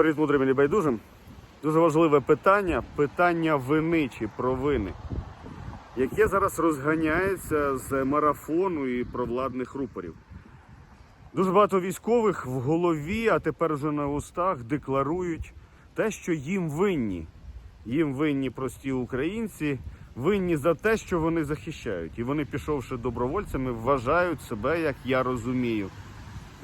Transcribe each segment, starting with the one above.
Привіт, мудрим і небайдужим. Дуже важливе питання питання вини чи провини, яке зараз розганяється з марафону і провладних рупорів. Дуже багато військових в голові, а тепер вже на устах декларують те, що їм винні. Їм винні прості українці, винні за те, що вони захищають. І вони, пішовши добровольцями, вважають себе, як я розумію,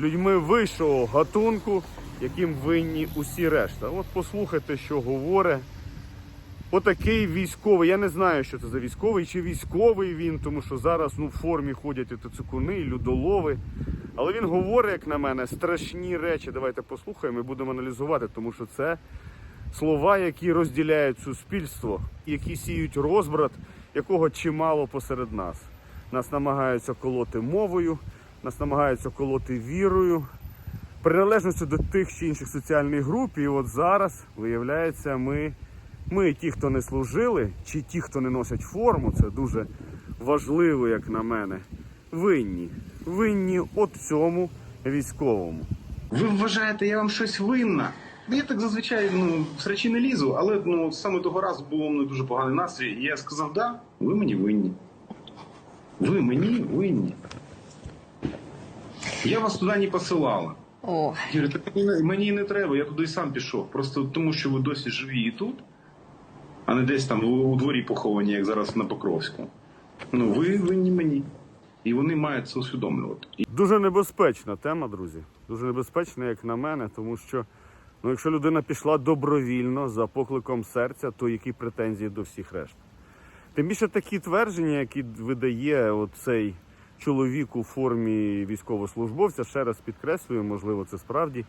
людьми вищого гатунку, яким винні усі решта. От послухайте, що говорить отакий військовий. Я не знаю, що це за військовий, чи військовий він, тому що зараз ну, в формі ходять і тицикуни, і людолови. Але він говорить, як на мене, страшні речі. Давайте послухаємо і будемо аналізувати, тому що це слова, які розділяють суспільство, які сіють розбрат, якого чимало посеред нас. Нас намагаються колоти мовою, нас намагаються колоти вірою, приналежністю до тих чи інших соціальних груп. І от зараз, виявляється, ми, ми, ті, хто не служили, чи ті, хто не носять форму, це дуже важливо, як на мене, винні. Винні от цьому військовому. Ви вважаєте, я вам щось винна? Я так зазвичай ну, в речі не лізу, але ну, саме того разу було мене дуже поганий настрій. І я сказав, да, ви мені винні. Ви мені винні. Я вас туди не посилала. О, Я говорю, «Так мені, мені і не треба, я туди і сам пішов. Просто тому, що ви досі живі і тут, а не десь там у, у дворі поховані, як зараз на Покровську. Ну, ви винні мені. І вони мають це усвідомлювати. Дуже небезпечна тема, друзі. Дуже небезпечна, як на мене, тому що ну, якщо людина пішла добровільно за покликом серця, то які претензії до всіх решт? Тим більше такі твердження, які видає оцей чоловік у формі військовослужбовця, ще раз підкреслюю, можливо, це справді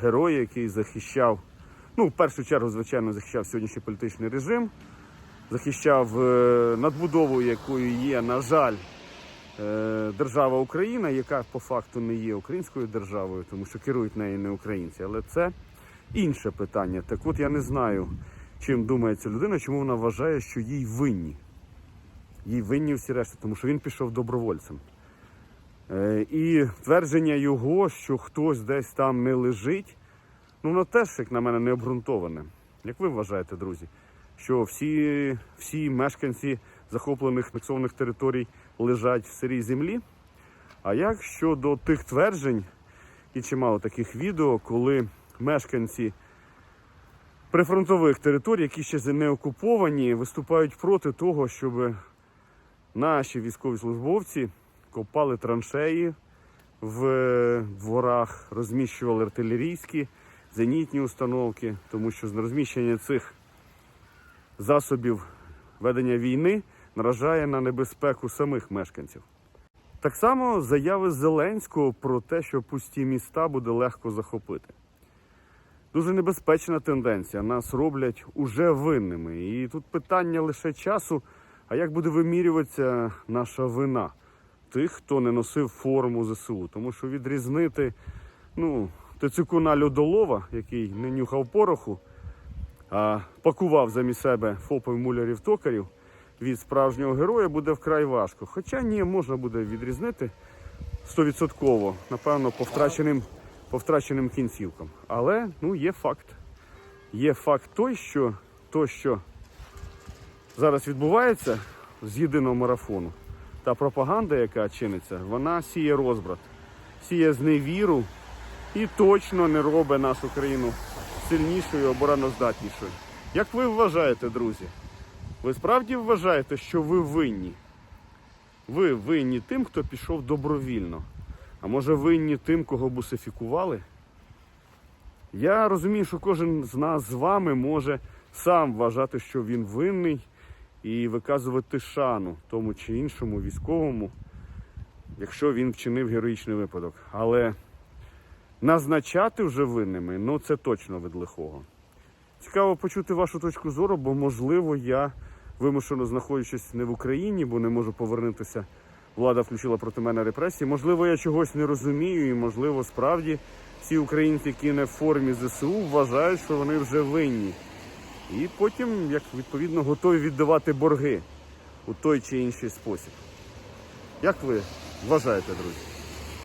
герой, який захищав, ну, в першу чергу, звичайно, захищав сьогоднішній політичний режим, захищав е, надбудову, якою є, на жаль, е, держава Україна, яка по факту не є українською державою, тому що керують нею не українці. Але це інше питання. Так от я не знаю, чим думає ця людина, чому вона вважає, що їй винні. Їй винні всі решта, тому що він пішов добровольцем. Е, І твердження його, що хтось десь там не лежить, ну воно теж, як на мене, не обґрунтоване. Як ви вважаєте, друзі, що всі, всі мешканці захоплених анексованих територій лежать в сирій землі? А як щодо тих тверджень, і чимало таких відео, коли мешканці прифронтових територій, які ще не окуповані, виступають проти того, щоб наші військовослужбовці копали траншеї в дворах, розміщували артилерійські, зенітні установки, тому що з розміщення цих засобів ведення війни наражає на небезпеку самих мешканців. Так само заяви Зеленського про те, що пусті міста буде легко захопити. Дуже небезпечна тенденція. Нас роблять уже винними. І тут питання лише часу, а як буде вимірюватися наша вина тих, хто не носив форму ЗСУ. Тому що відрізнити ну, Тицюкуна Льодолова, який не нюхав пороху, а пакував замість себе фопів мулярів токарів від справжнього героя буде вкрай важко. Хоча ні, можна буде відрізнити стовідсотково, напевно, по втраченим, по втраченим кінцівкам. Але ну, є факт. Є факт той, що то, що зараз відбувається з єдиного марафону, та пропаганда, яка чиниться, вона сіє розбрат, сіє зневіру і точно не робить нашу країну сильнішою, обороноздатнішою. Як ви вважаєте, друзі? Ви справді вважаєте, що ви винні? Ви винні тим, хто пішов добровільно. А може винні тим, кого бусифікували? Я розумію, що кожен з нас з вами може сам вважати, що він винний, і виказувати шану тому чи іншому військовому, якщо він вчинив героїчний випадок. Але назначати вже винними, ну це точно від лихого. Цікаво почути вашу точку зору, бо можливо я вимушено знаходячись не в Україні, бо не можу повернутися. Влада включила проти мене репресії. Можливо, я чогось не розумію, і можливо, справді всі українці, які не в формі ЗСУ, вважають, що вони вже винні. І потім, як відповідно, готові віддавати борги у той чи інший спосіб. Як ви вважаєте, друзі?